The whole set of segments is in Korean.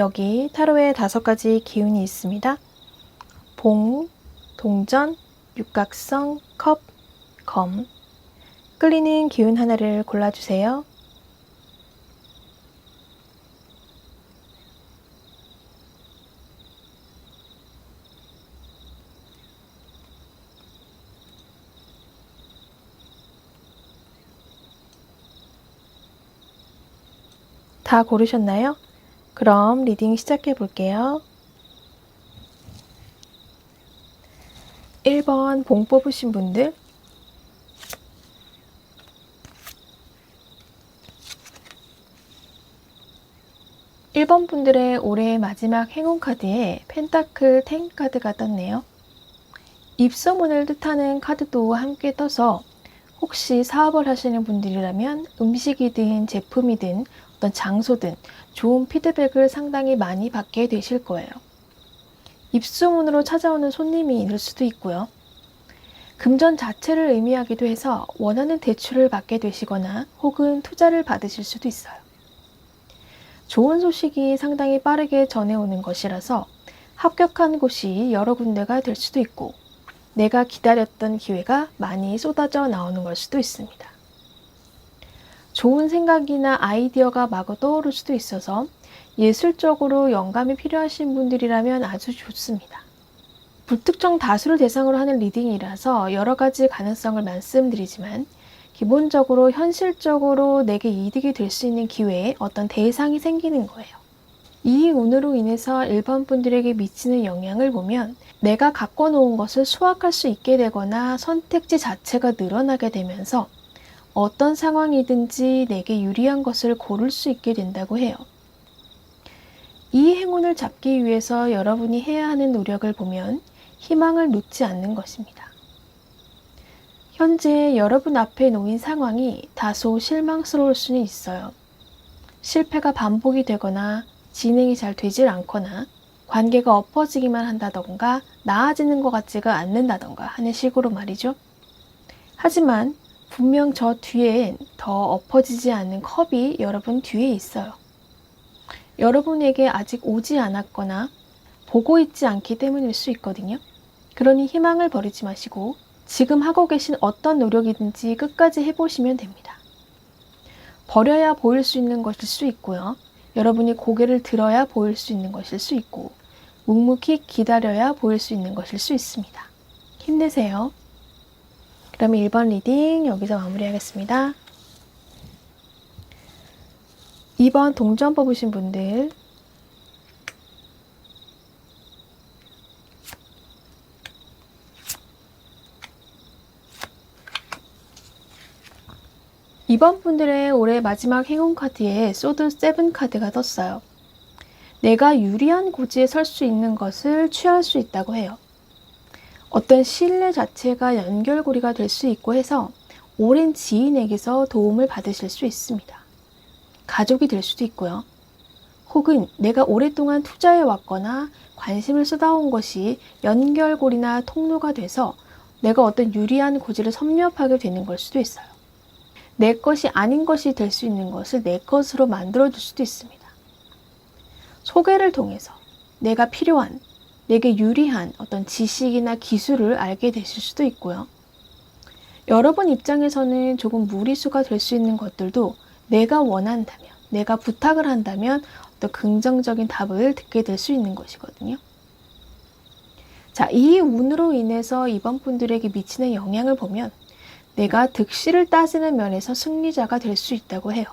여기 타로에 다섯 가지 기운이 있습니다. 봉, 동전, 육각성, 컵, 검. 끌리는 기운 하나를 골라주세요. 다 고르셨나요? 그럼 리딩 시작해 볼게요. 1번 봉 뽑으신 분들 1번 분들의 올해 마지막 행운 카드에 펜타클 10 카드가 떴네요. 입소문을 뜻하는 카드도 함께 떠서 혹시 사업을 하시는 분들이라면 음식이든 제품이든 어떤 장소든 좋은 피드백을 상당히 많이 받게 되실 거예요. 입소문으로 찾아오는 손님이 있을 수도 있고요. 금전 자체를 의미하기도 해서 원하는 대출을 받게 되시거나 혹은 투자를 받으실 수도 있어요. 좋은 소식이 상당히 빠르게 전해오는 것이라서 합격한 곳이 여러 군데가 될 수도 있고 내가 기다렸던 기회가 많이 쏟아져 나오는 걸 수도 있습니다. 좋은 생각이나 아이디어가 마구 떠오를 수도 있어서 예술적으로 영감이 필요하신 분들이라면 아주 좋습니다. 불특정 다수를 대상으로 하는 리딩이라서 여러 가지 가능성을 말씀드리지만 기본적으로 현실적으로 내게 이득이 될 수 있는 기회에 어떤 대상이 생기는 거예요. 이 운으로 인해서 일반 분들에게 미치는 영향을 보면 내가 갖고 놓은 것을 수확할 수 있게 되거나 선택지 자체가 늘어나게 되면서 어떤 상황이든지 내게 유리한 것을 고를 수 있게 된다고 해요. 이 행운을 잡기 위해서 여러분이 해야 하는 노력을 보면 희망을 놓지 않는 것입니다. 현재 여러분 앞에 놓인 상황이 다소 실망스러울 수는 있어요. 실패가 반복이 되거나 진행이 잘 되질 않거나 관계가 엎어지기만 한다던가 나아지는 것 같지가 않는다던가 하는 식으로 말이죠. 하지만 분명 저 뒤엔 더 엎어지지 않는 컵이 여러분 뒤에 있어요. 여러분에게 아직 오지 않았거나 보고 있지 않기 때문일 수 있거든요. 그러니 희망을 버리지 마시고 지금 하고 계신 어떤 노력이든지 끝까지 해보시면 됩니다. 버려야 보일 수 있는 것일 수 있고요. 여러분이 고개를 들어야 보일 수 있는 것일 수 있고 묵묵히 기다려야 보일 수 있는 것일 수 있습니다. 힘내세요. 그럼 1번 리딩 여기서 마무리하겠습니다. 2번 동전 뽑으신 분들 2번 분들의 올해 마지막 행운 카드에 소드 세븐 카드가 떴어요. 내가 유리한 고지에 설 수 있는 것을 취할 수 있다고 해요. 어떤 신뢰 자체가 연결고리가 될 수 있고 해서 오랜 지인에게서 도움을 받으실 수 있습니다. 가족이 될 수도 있고요. 혹은 내가 오랫동안 투자해 왔거나 관심을 쏟아온 것이 연결고리나 통로가 돼서 내가 어떤 유리한 고지를 섭렵하게 되는 걸 수도 있어요. 내 것이 아닌 것이 될 수 있는 것을 내 것으로 만들어 줄 수도 있습니다. 소개를 통해서 내가 필요한, 내게 유리한 어떤 지식이나 기술을 알게 되실 수도 있고요. 여러분 입장에서는 조금 무리수가 될 수 있는 것들도 내가 원한다면, 내가 부탁을 한다면 어떤 긍정적인 답을 듣게 될 수 있는 것이거든요. 자, 이 운으로 인해서 이번 분들에게 미치는 영향을 보면 내가 득실을 따지는 면에서 승리자가 될 수 있다고 해요.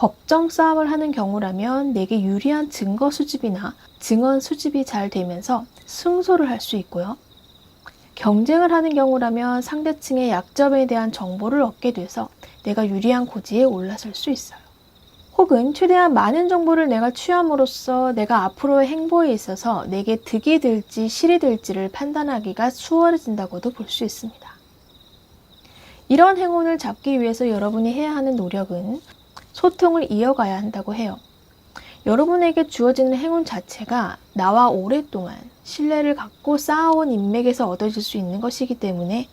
법정 싸움을 하는 경우라면 내게 유리한 증거 수집이나 증언 수집이 잘 되면서 승소를 할 수 있고요. 경쟁을 하는 경우라면 상대층의 약점에 대한 정보를 얻게 돼서 내가 유리한 고지에 올라설 수 있어요. 혹은 최대한 많은 정보를 내가 취함으로써 내가 앞으로의 행보에 있어서 내게 득이 될지 실이 될지를 판단하기가 수월해진다고도 볼 수 있습니다. 이런 행운을 잡기 위해서 여러분이 해야 하는 노력은 소통을 이어가야 한다고 해요. 여러분에게 주어지는 행운 자체가 나와 오랫동안 신뢰를 갖고 쌓아온 인맥에서 얻어질 수 있는 것이기 때문에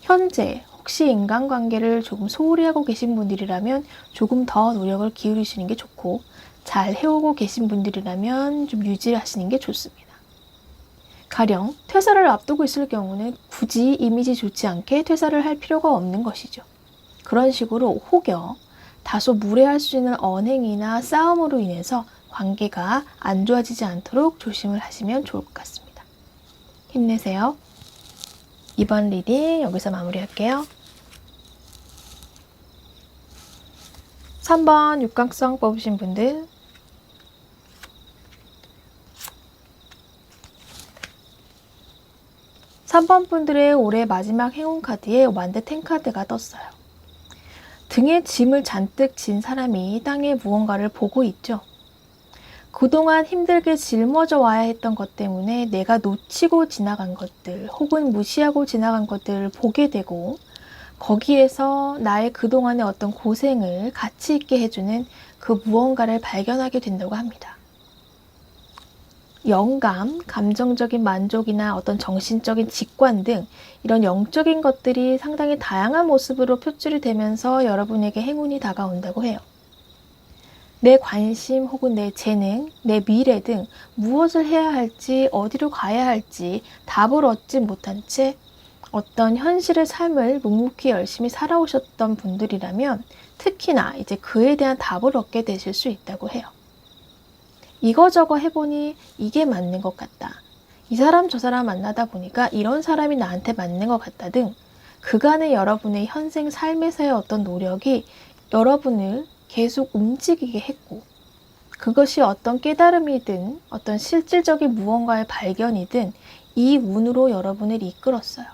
현재 혹시 인간관계를 조금 소홀히 하고 계신 분들이라면 조금 더 노력을 기울이시는 게 좋고 잘 해오고 계신 분들이라면 좀 유지하시는 게 좋습니다. 가령 퇴사를 앞두고 있을 경우는 굳이 이미지 좋지 않게 퇴사를 할 필요가 없는 것이죠. 그런 식으로 혹여 다소 무례할 수 있는 언행이나 싸움으로 인해서 관계가 안 좋아지지 않도록 조심을 하시면 좋을 것 같습니다. 힘내세요. 이번 리딩 여기서 마무리할게요. 3번 육각성 뽑으신 분들 3번 분들의 올해 마지막 행운 카드에 완드 탱 카드가 떴어요. 등에 짐을 잔뜩 진 사람이 땅에 무언가를 보고 있죠. 그동안 힘들게 짊어져 와야 했던 것 때문에 내가 놓치고 지나간 것들 혹은 무시하고 지나간 것들을 보게 되고 거기에서 나의 그동안의 어떤 고생을 가치 있게 해주는 그 무언가를 발견하게 된다고 합니다. 영감, 감정적인 만족이나 어떤 정신적인 직관 등 이런 영적인 것들이 상당히 다양한 모습으로 표출이 되면서 여러분에게 행운이 다가온다고 해요. 내 관심 혹은 내 재능, 내 미래 등 무엇을 해야 할지, 어디로 가야 할지 답을 얻지 못한 채 어떤 현실의 삶을 묵묵히 열심히 살아오셨던 분들이라면 특히나 이제 그에 대한 답을 얻게 되실 수 있다고 해요. 이거저거 해보니 이게 맞는 것 같다. 이 사람 저 사람 만나다 보니까 이런 사람이 나한테 맞는 것 같다 등 그간의 여러분의 현생 삶에서의 어떤 노력이 여러분을 계속 움직이게 했고 그것이 어떤 깨달음이든 어떤 실질적인 무언가의 발견이든 이 운으로 여러분을 이끌었어요.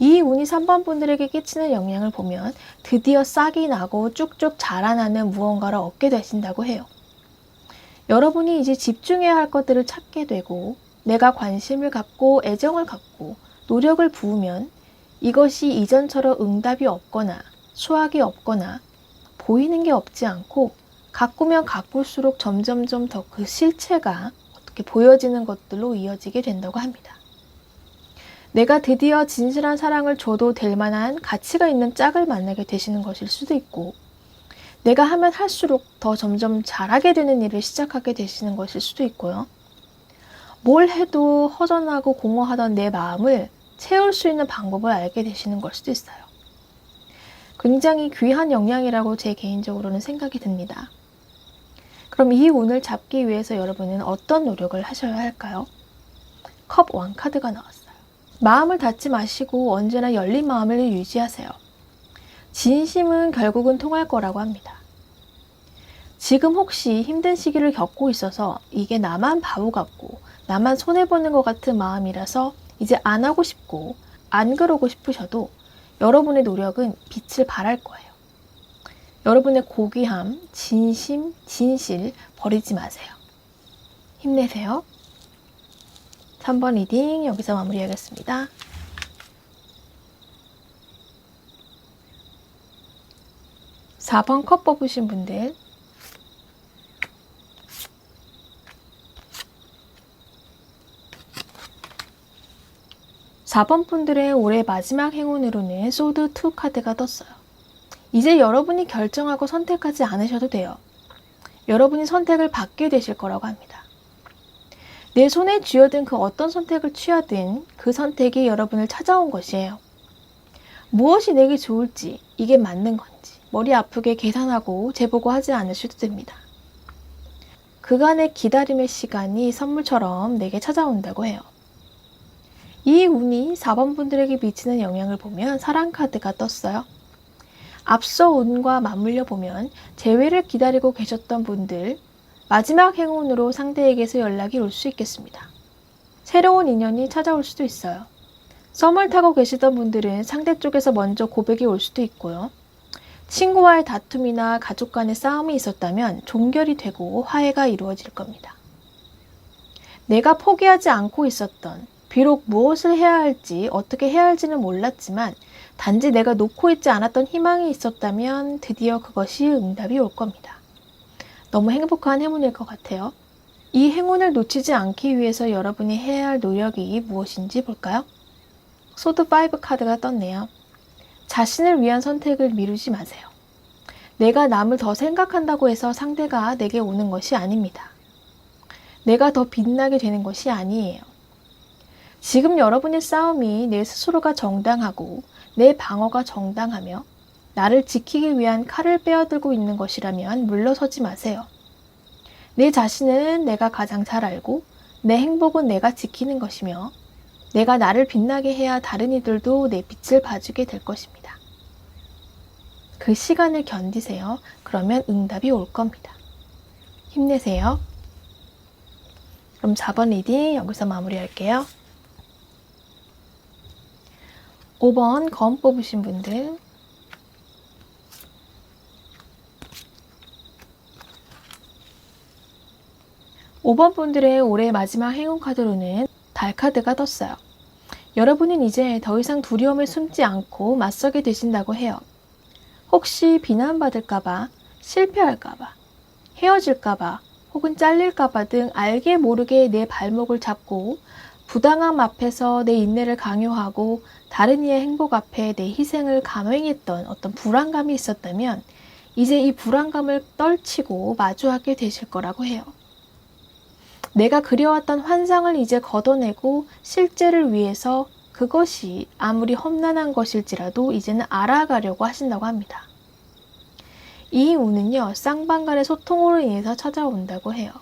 이 운이 3번 분들에게 끼치는 영향을 보면 드디어 싹이 나고 쭉쭉 자라나는 무언가를 얻게 되신다고 해요. 여러분이 이제 집중해야 할 것들을 찾게 되고 내가 관심을 갖고 애정을 갖고 노력을 부으면 이것이 이전처럼 응답이 없거나 수확이 없거나 보이는 게 없지 않고 가꾸면 가꿀수록 점점점 더 그 실체가 어떻게 보여지는 것들로 이어지게 된다고 합니다. 내가 드디어 진실한 사랑을 줘도 될 만한 가치가 있는 짝을 만나게 되시는 것일 수도 있고 내가 하면 할수록 더 점점 잘하게 되는 일을 시작하게 되시는 것일 수도 있고요. 뭘 해도 허전하고 공허하던 내 마음을 채울 수 있는 방법을 알게 되시는 걸 수도 있어요. 굉장히 귀한 영향이라고 제 개인적으로는 생각이 듭니다. 그럼 이 운을 잡기 위해서 여러분은 어떤 노력을 하셔야 할까요? 컵 왕 카드가 나왔어요. 마음을 닫지 마시고 언제나 열린 마음을 유지하세요. 진심은 결국은 통할 거라고 합니다. 지금 혹시 힘든 시기를 겪고 있어서 이게 나만 바보 같고 나만 손해보는 것 같은 마음이라서 이제 안 하고 싶고 안 그러고 싶으셔도 여러분의 노력은 빛을 발할 거예요. 여러분의 고귀함, 진심, 진실 버리지 마세요. 힘내세요. 3번 리딩 여기서 마무리하겠습니다. 4번 컵 뽑으신 분들 4번 분들의 올해 마지막 행운으로는 소드 2 카드가 떴어요. 이제 여러분이 결정하고 선택하지 않으셔도 돼요. 여러분이 선택을 받게 되실 거라고 합니다. 내 손에 쥐어든 그 어떤 선택을 취하든 그 선택이 여러분을 찾아온 것이에요. 무엇이 내게 좋을지, 이게 맞는 건지, 머리 아프게 계산하고 재보고 하지 않으셔도 됩니다. 그간의 기다림의 시간이 선물처럼 내게 찾아온다고 해요. 이 운이 4번 분들에게 미치는 영향을 보면 사랑 카드가 떴어요. 앞서 운과 맞물려 보면 재회를 기다리고 계셨던 분들 마지막 행운으로 상대에게서 연락이 올 수 있겠습니다. 새로운 인연이 찾아올 수도 있어요. 썸을 타고 계시던 분들은 상대 쪽에서 먼저 고백이 올 수도 있고요. 친구와의 다툼이나 가족 간의 싸움이 있었다면 종결이 되고 화해가 이루어질 겁니다. 내가 포기하지 않고 있었던 비록 무엇을 해야 할지 어떻게 해야 할지는 몰랐지만 단지 내가 놓고 있지 않았던 희망이 있었다면 드디어 그것이 응답이 올 겁니다. 너무 행복한 행운일 것 같아요. 이 행운을 놓치지 않기 위해서 여러분이 해야 할 노력이 무엇인지 볼까요? 소드 5 카드가 떴네요. 자신을 위한 선택을 미루지 마세요. 내가 남을 더 생각한다고 해서 상대가 내게 오는 것이 아닙니다. 내가 더 빛나게 되는 것이 아니에요. 지금 여러분의 싸움이 내 스스로가 정당하고 내 방어가 정당하며 나를 지키기 위한 칼을 빼어들고 있는 것이라면 물러서지 마세요. 내 자신은 내가 가장 잘 알고 내 행복은 내가 지키는 것이며 내가 나를 빛나게 해야 다른 이들도 내 빛을 봐주게 될 것입니다. 그 시간을 견디세요. 그러면 응답이 올 겁니다. 힘내세요. 그럼 4번 리딩 여기서 마무리할게요. 5번 검 뽑으신 분들 5번 분들의 올해 마지막 행운 카드로는 달 카드가 떴어요. 여러분은 이제 더 이상 두려움을 숨지 않고 맞서게 되신다고 해요. 혹시 비난받을까봐, 실패할까봐, 헤어질까봐, 혹은 잘릴까봐 등 알게 모르게 내 발목을 잡고 부당함 앞에서 내 인내를 강요하고 다른 이의 행복 앞에 내 희생을 감행했던 어떤 불안감이 있었다면 이제 이 불안감을 떨치고 마주하게 되실 거라고 해요. 내가 그려왔던 환상을 이제 걷어내고 실제를 위해서 그것이 아무리 험난한 것일지라도 이제는 알아가려고 하신다고 합니다. 이 운은요, 쌍방 간의 소통으로 인해서 찾아온다고 해요.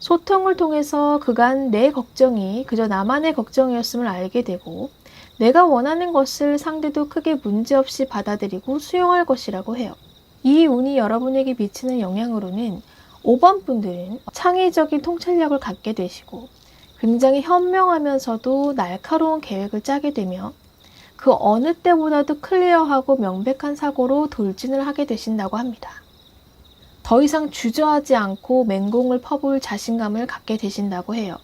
소통을 통해서 그간 내 걱정이 그저 나만의 걱정이었음을 알게 되고, 내가 원하는 것을 상대도 크게 문제없이 받아들이고 수용할 것이라고 해요. 이 운이 여러분에게 미치는 영향으로는 5번 분들은 창의적인 통찰력을 갖게 되시고 굉장히 현명하면서도 날카로운 계획을 짜게 되며 그 어느 때보다도 클리어하고 명백한 사고로 돌진을 하게 되신다고 합니다. 더 이상 주저하지 않고 맹공을 퍼부을 자신감을 갖게 되신다고 해요.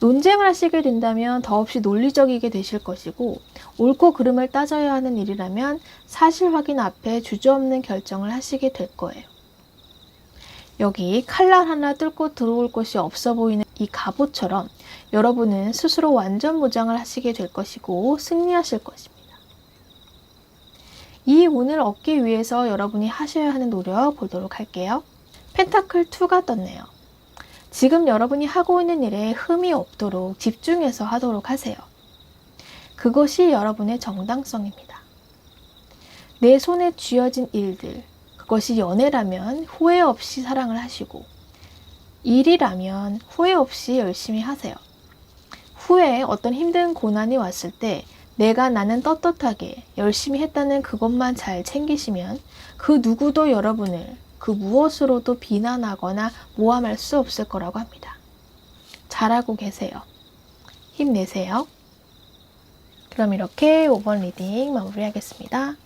논쟁을 하시게 된다면 더없이 논리적이게 되실 것이고 옳고 그름을 따져야 하는 일이라면 사실 확인 앞에 주저없는 결정을 하시게 될 거예요. 여기 칼날 하나 뚫고 들어올 곳이 없어 보이는 이 갑옷처럼 여러분은 스스로 완전 무장을 하시게 될 것이고 승리하실 것입니다. 이 운을 얻기 위해서 여러분이 하셔야 하는 노력 보도록 할게요. 펜타클 2가 떴네요. 지금 여러분이 하고 있는 일에 흠이 없도록 집중해서 하도록 하세요. 그것이 여러분의 정당성입니다. 내 손에 쥐어진 일들, 그것이 연애라면 후회 없이 사랑을 하시고, 일이라면 후회 없이 열심히 하세요. 후에 어떤 힘든 고난이 왔을 때 내가 나는 떳떳하게 열심히 했다는 그것만 잘 챙기시면 그 누구도 여러분을 그 무엇으로도 비난하거나 모함할 수 없을 거라고 합니다. 잘하고 계세요. 힘내세요. 그럼 이렇게 5번 리딩 마무리하겠습니다.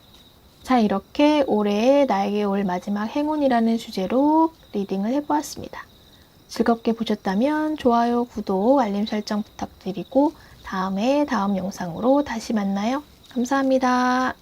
자, 이렇게 올해의 나에게 올 마지막 행운이라는 주제로 리딩을 해보았습니다. 즐겁게 보셨다면 좋아요, 구독, 알림 설정 부탁드리고 다음에 다음 영상으로 다시 만나요. 감사합니다.